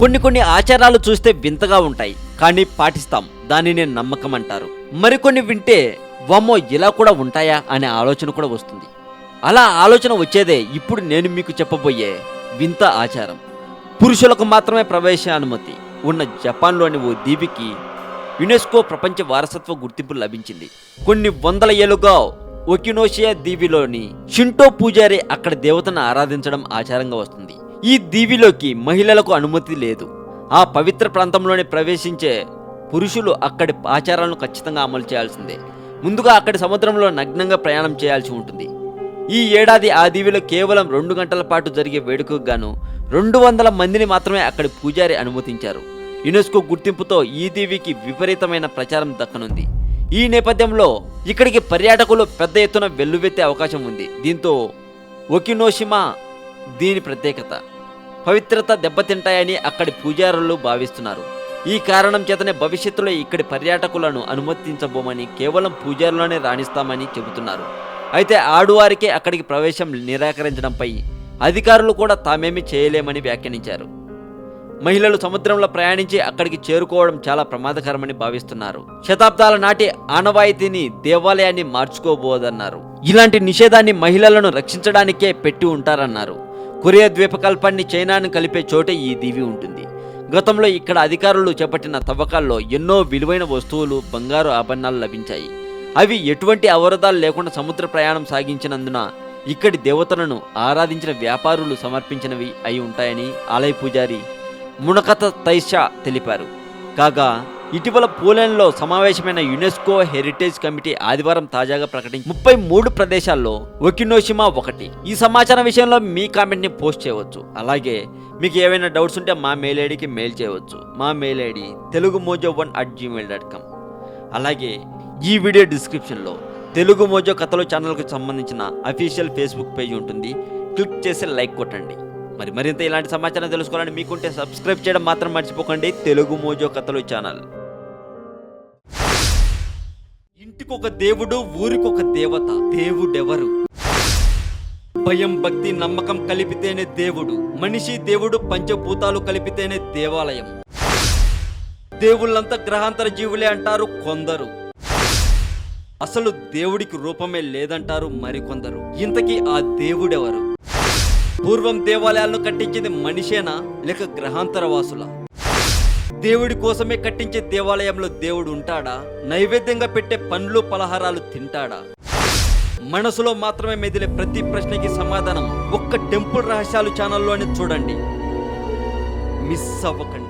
కొన్ని కొన్ని ఆచారాలు చూస్తే వింతగా ఉంటాయి కానీ పాటిస్తాం. దానిని నమ్మకం అంటారు. మరికొన్ని వింటే వామ్మో ఇలా కూడా ఉంటాయా? అనే ఆలోచన కూడా వస్తుంది. అలా ఆలోచన వచ్చేదే ఇప్పుడు నేను మీకు చెప్పబోయే వింత ఆచారం. పురుషులకు మాత్రమే ప్రవేశ అనుమతి. ఉన్న జపాన్లోని ఓ దీవికి యునెస్కో ప్రపంచ వారసత్వ గుర్తింపు లభించింది. కొన్ని వందల ఏళ్ళుగా ఒకినోషియా దీవిలోని షింటో పూజారి అక్కడ దేవతను ఆరాధించడం ఆచారంగా వస్తుంది. ఈ దీవిలోకి మహిళలకు అనుమతి లేదు. ఆ పవిత్ర ప్రాంతంలోనే ప్రవేశించే పురుషులు అక్కడి ఆచారాలను ఖచ్చితంగా అమలు చేయాల్సిందే. ముందుగా అక్కడి సముద్రంలో నగ్నంగా ప్రయాణం చేయాల్సి ఉంటుంది. ఈ ఏడాది ఆ దీవిలో కేవలం రెండు గంటల పాటు జరిగే వేడుకకు గాను రెండు వందల మందిని మాత్రమే అక్కడి పూజారి అనుమతించారు. యునెస్కో గుర్తింపుతో ఈ దీవికి విపరీతమైన ప్రచారం దక్కనుంది. ఈ నేపథ్యంలో ఇక్కడికి పర్యాటకులు పెద్ద ఎత్తున వెల్లువెత్తే అవకాశం ఉంది. దీంతో ఒకినోషిమా దీని ప్రత్యేకత. పవిత్రత దెబ్బతింటాయని అక్కడి పూజారులు భావిస్తున్నారు. ఈ కారణం చేతనే భవిష్యత్తులో ఇక్కడి పర్యాటకులను అనుమతించబోమని కేవలం పూజారులోనే రాణిస్తామని చెబుతున్నారు. అయితే ఆడువారికే అక్కడికి ప్రవేశం నిరాకరించడంపై అధికారులు కూడా తామేమీ చేయలేమని వ్యాఖ్యానించారు. మహిళలు సముద్రంలో ప్రయాణించి అక్కడికి చేరుకోవడం చాలా ప్రమాదకరమని భావిస్తున్నారు. శతాబ్దాల నాటి ఆనవాయితీని దేవాలయాన్ని మార్చుకోబోదన్నారు. ఇలాంటి నిషేధాన్ని మహిళలను రక్షించడానికే పెట్టి ఉంటారన్నారు. కొరియా ద్వీపకల్పాన్ని చైనాను కలిపే చోటే ఈ దీవి ఉంటుంది. గతంలో ఇక్కడ అధికారులు చేపట్టిన తవ్వకాల్లో ఎన్నో విలువైన వస్తువులు బంగారు ఆభరణాలు లభించాయి. అవి ఎటువంటి అవరోధాలు లేకుండా సముద్ర ప్రయాణం సాగించినందున ఇక్కడి దేవతలను ఆరాధించిన వ్యాపారులు సమర్పించినవి అయి ఉంటాయని ఆలయ పూజారి మునకత తైషా తెలిపారు. కాగా ఇటీవల పోలాండ్లో సమావేశమైన యునెస్కో హెరిటేజ్ కమిటీ ఆదివారం తాజాగా ప్రకటించి ముప్పై మూడు ప్రదేశాల్లో ఒకినోషిమా ఒకటి. ఈ సమాచారం విషయంలో మీ కామెంట్ని పోస్ట్ చేయవచ్చు. అలాగే మీకు ఏవైనా డౌట్స్ ఉంటే మా మెయిల్ ఐడికి మెయిల్ చేయవచ్చు. మా mail ID Telugu Mojo one at Gmail dot com అలాగే ఈ వీడియో డిస్క్రిప్షన్లో తెలుగు మోజో కథలు ఛానల్కి సంబంధించిన అఫీషియల్ ఫేస్బుక్ పేజ్ ఉంటుంది. క్లిక్ చేసి లైక్ కొట్టండి. మరి మరింత ఇలాంటి సమాచారం తెలుసుకోవాలని మీకుంటే సబ్స్క్రైబ్ చేయడం మాత్రం మర్చిపోకండి. తెలుగు మోజో కథలు ఛానల్. ఇంటికొక దేవుడు ఊరికొక దేవత. దేవుడెవరు? భయం భక్తి నమ్మకం కలిపితేనే దేవుడు. మనిషి దేవుడు పంచభూతాలు కలిపితేనే దేవాలయం. దేవుళ్ళంతా గ్రహాంతర జీవులే అంటారు కొందరు. అసలు దేవుడికి రూపమే లేదంటారు మరికొందరు. ఇంతకీ ఆ దేవుడెవరు? పూర్వం దేవాలయాలను కట్టించింది మనిషేనా? లేక గ్రహాంతర వాసుల దేవుడి కోసమే కట్టించే దేవాలయంలో దేవుడు ఉంటాడా? నైవేద్యంగా పెట్టే పండ్లు పలహారాలు తింటాడా? మనసులో మాత్రమే మెదిలే ప్రతి ప్రశ్నకి సమాధానం ఒక్క టెంపుల్ రహస్యాలు ఛానల్లోనే చూడండి. మిస్ అవ్వకండి.